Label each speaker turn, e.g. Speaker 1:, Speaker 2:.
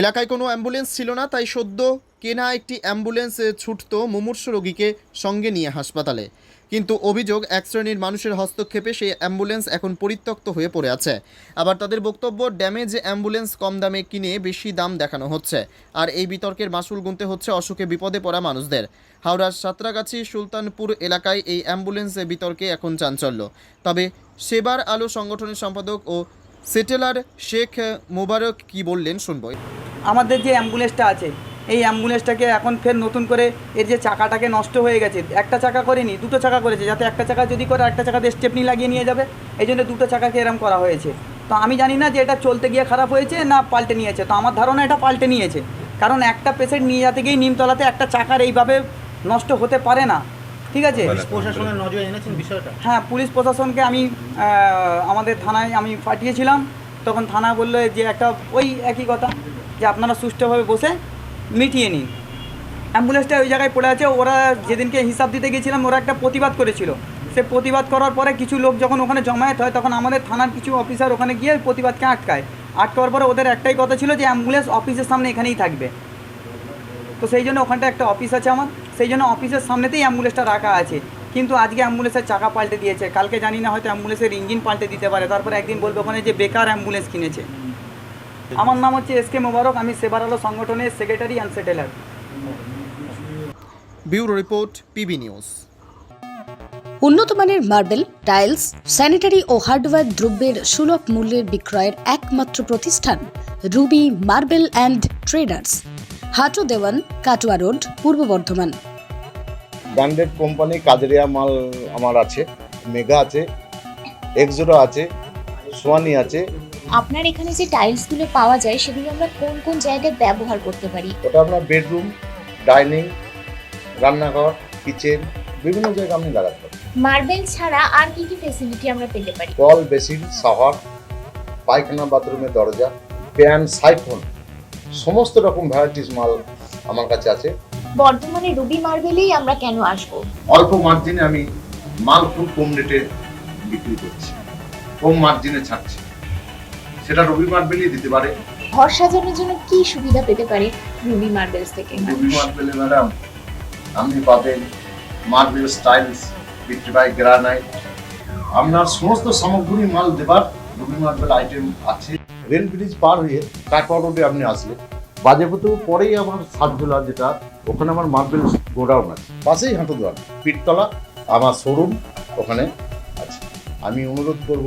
Speaker 1: এলাকায় কোনো অ্যাম্বুলেন্স ছিল না, তাই সদ্য কেনা একটি অ্যাম্বুলেন্স ছুটত মুমূর্ষ রোগীকে সঙ্গে নিয়ে হাসপাতালে। কিন্তু অভিযোগ, এক শ্রেণির মানুষের হস্তক্ষেপে সেই অ্যাম্বুলেন্স এখন পরিত্যক্ত হয়ে পড়ে আছে। আবার তাদের বক্তব্য, ড্যামেজ অ্যাম্বুলেন্স কম দামে কিনে বেশি দাম দেখানো হচ্ছে। আর এই বিতর্কের মাসুল গুনতে হচ্ছে অসুখে বিপদে পড়া মানুষদের। হাওড়ার সাঁতরাগাছি সুলতানপুর এলাকায় এই অ্যাম্বুলেন্স বিতর্কে এখন চাঞ্চল্য। তবে সেবার আলো সংগঠনের সম্পাদক ও সেটেলার শেখ মোবারক কি বললেন শুনব।
Speaker 2: আমাদের যে অ্যাম্বুলেন্সটা আছে এই অ্যাম্বুলেন্সটাকে এখন ফের নতুন করে এর যে চাকাটাকে নষ্ট হয়ে গেছে একটা চাকা করেনি দুটো চাকা করেছে যাতে একটা চাকা যদি করে একটা চাকাতে স্টেপনি লাগিয়ে নিয়ে যাবে এই জন্য দুটো চাকাকে এরম করা হয়েছে। তো আমি জানি না যে এটা চলতে গিয়ে খারাপ হয়েছে না পাল্টে নিয়েছে তো আমার ধারণা এটা পাল্টে নিয়েছে। কারণ একটা পেশেন্ট নিয়ে যেতে গিয়ে নিমতলাতে একটা চাকার এইভাবে নষ্ট হতে পারে না ঠিক আছে?
Speaker 3: প্রশাসনের নজরে এনেছেন বিষয়টা?
Speaker 2: হ্যাঁ পুলিশ প্রশাসনকে আমি আমাদের থানায় আমি পাঠিয়েছিলাম তখন থানা বলল যে একটা ওই একই কথা যে আপনারা সুষ্ঠুভাবে বসে মিটিয়ে নিন। অ্যাম্বুলেন্সটা ওই জায়গায় পড়ে আছে, ওরা যেদিনকে হিসাব দিতে গেছিলাম ওরা একটা প্রতিবাদ করেছিল। সে প্রতিবাদ করার পরে কিছু লোক যখন ওখানে জমায়েত হয়, তখন আমাদের থানার কিছু অফিসার ওখানে গিয়ে প্রতিবাদকে আটকায়। আটকাওয়ার পরে ওদের একটাই কথা ছিল যে, অ্যাম্বুলেন্স অফিসের সামনে এখানেই থাকবে। তো সেই জন্য ওখানটা একটা অফিস আছে আমার। সেই জন্য অফিসের সামনেতেই অ্যাম্বুলেন্সটা রাখা আছে। কিন্তু আজকে অ্যাম্বুলেন্সের চাকা পাল্টে দিয়েছে। কালকে জানি না হয়তো অ্যাম্বুলেন্সের ইঞ্জিন পাল্টে দিতে পারে। তারপরে একদিন বলবে ওখানে যে বেকার অ্যাম্বুলেন্স কিনেছে। আমার নাম হচ্ছে এস কে মোবারক আমি সেবার আলো সংগঠনের secretary and settler
Speaker 1: bureau report PB news.
Speaker 4: উন্নত মানের মার্বেল টাইলস স্যানিটারি ও হার্ডওয়্যার দ্রব্যের সুলভ মূল্যের বিক্রয়ের একমাত্র প্রতিষ্ঠান Ruby marble and traders. Hatu Dewan Katwa road Purba Bardhaman.
Speaker 5: Branded company Kajaria মাল আমার আছে মেগা আছে এক্সোরো আছে সোয়ানি আছে
Speaker 6: আপনার এখানে যে টাইলসগুলো পাওয়া যায় সেগুলো আমরা কোন কোন জায়গায় ব্যবহার করতে পারি?
Speaker 5: ওটা আপনার বেডরুম ডাইনিং রান্নাঘর কিচেন বিভিন্ন জায়গায় আপনি লাগাতে পারেন
Speaker 6: মার্বেল ছাড়া আর কি কি ফেসিলিটি আমরা পেতে পারি?
Speaker 5: কল বেসিন শাওয়ার পায়খানা বাথরুমের দরজা প্যান সাইফোন সমস্ত রকম ভ্যারাইটিস মাল আমার কাছে আছে।
Speaker 6: বর্ধমানে রুবি মার্বেলেই আমরা কেন আসব?
Speaker 5: অল্প মার্জিনে আমি মাল খুব কম রেটে বিক্রি করছি। কম মার্জিনে ছাড়ছি। সেটা রবি মার্বেলই দিতে পারে।
Speaker 6: ঘর সাজানোর জন্য কি সুবিধা পেতে পারি রুবি মার্বেলস থেকে?
Speaker 5: রবি মার্বেলে ম্যাডাম আপনি পাবেন মার্বেল স্টাইলস বিক্রিবাই গ্রানাইট। আপনার সমস্ত সামগ্রী মাল দেবার রবি মার্বেল আইটেম আছে। রেল ব্রিজ পার হয়ে কাটোয়া রোডে আপনি আসলে বাজেপুতু পরেই আমার সাতজোলা যেটা ওখানে আমার মার্বেল গোডাউন আছে। পাশেই হাঁটু দোয়ান পিঠতলা আমার শোরুম ওখানে আছে। আমি অনুরোধ করব